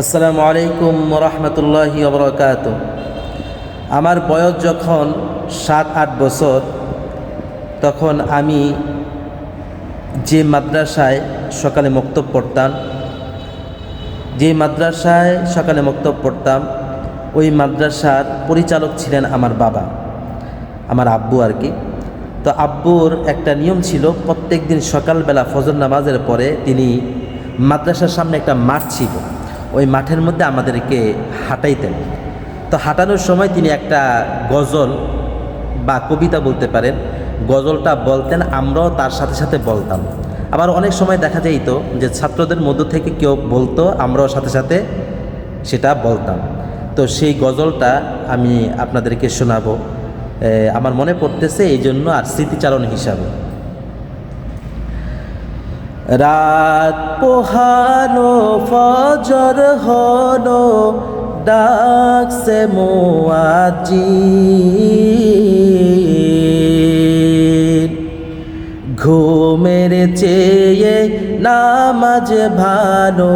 আসসালামু আলাইকুম রহমতুল্লাহি বরকাত আমার বয়স যখন সাত, আট বছর, তখন আমি যে মাদ্রাসায় সকালে মক্তব পড়তাম, যে মাদ্রাসায় সকালে মক্তব পড়তাম, ওই মাদ্রাসার পরিচালক ছিলেন আমার বাবা, আমার আব্বু আর কি। তো আব্বুর একটা নিয়ম ছিল প্রত্যেক দিন সকালবেলা ফজর নামাজের পরে তিনি মাদ্রাসার সামনে একটা মাঠ ছিল। ওই মাঠের মধ্যে আমাদেরকে হাঁটাইতেন। তো হাঁটানোর সময় তিনি একটা গজল বা কবিতা বলতে পারেন। গজলটা বলতেন, আমরাও তার সাথে সাথে বলতাম। আবার অনেক সময় দেখা যাইতো যে ছাত্রদের মধ্য থেকে কেউ বলতো, আমরাও সাথে সাথে সেটা বলতাম। তো সেই গজলটা আমি আপনাদেরকে শোনাবো। আমার মনে পড়তেছে এই জন্য আর স্মৃতিচারণ হিসাবে। রাত পোহানো, ফজর হলো, ডাকছে মোয়াজি ঘুমের চেয়ে নামাজ ভালো,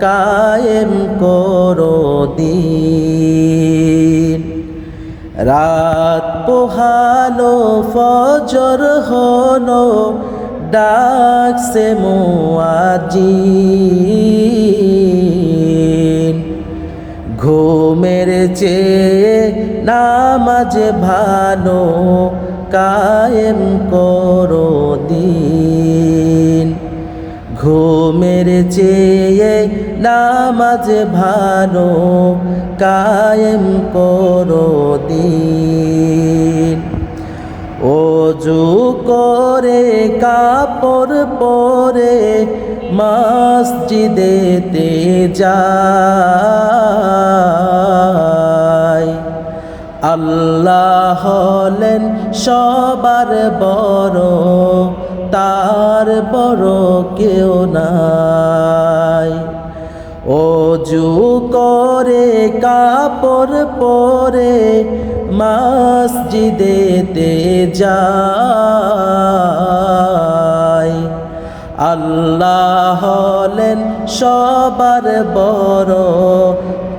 কায়েম করো দিন। রাত পোহালো, ফজর হলো ডাকছে মোয়াজিন ঘুমের চেয়ে নামাজ ভালো কায়েম করো দিন। ঘুমের চেয়ে নামাজ ভালো কায়েম করো দিন। অজু করে কাপড় পরে মসজিদেতে যায়। আল্লাহ হলেন সবার বড় তার বড় কেউ নাই। অজু করে কাপড় পরে মসজিদেতে যায়। আল্লাহ হলেন সবার বড়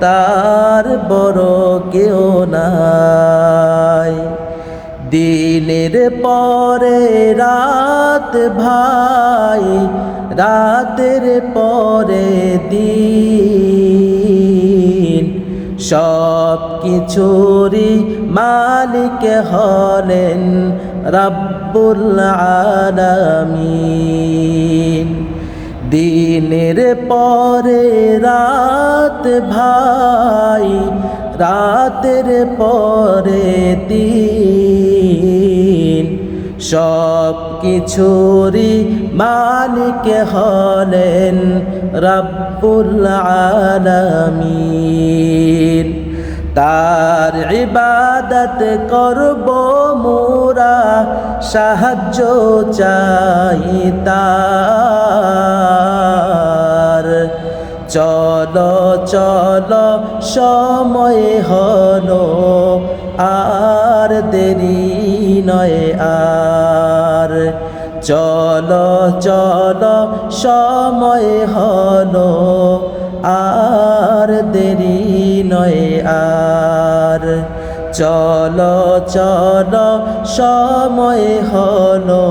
তার বড় কেউ নাই। দিনের পরে রাত ভাই, রাতের পরে দিন। সব কিছুরই মালিক হলেন রব্বুল আলামিন। দিনের পরে রাত ভাই, রাতের পরে দিন। সব কিছুরই মালিক হলেন রব্বুল আলামিন। তার ইবাদত করব মোরা, সাহায্য চাই তার। চলো চলো, সময় হলো আর দেরি নয় আর। চল, চলো, সময় হলো, আর দেরি নয় আর। চলো চলো, সময় হলো,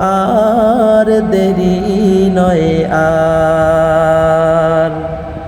আর দেরি নয় আর।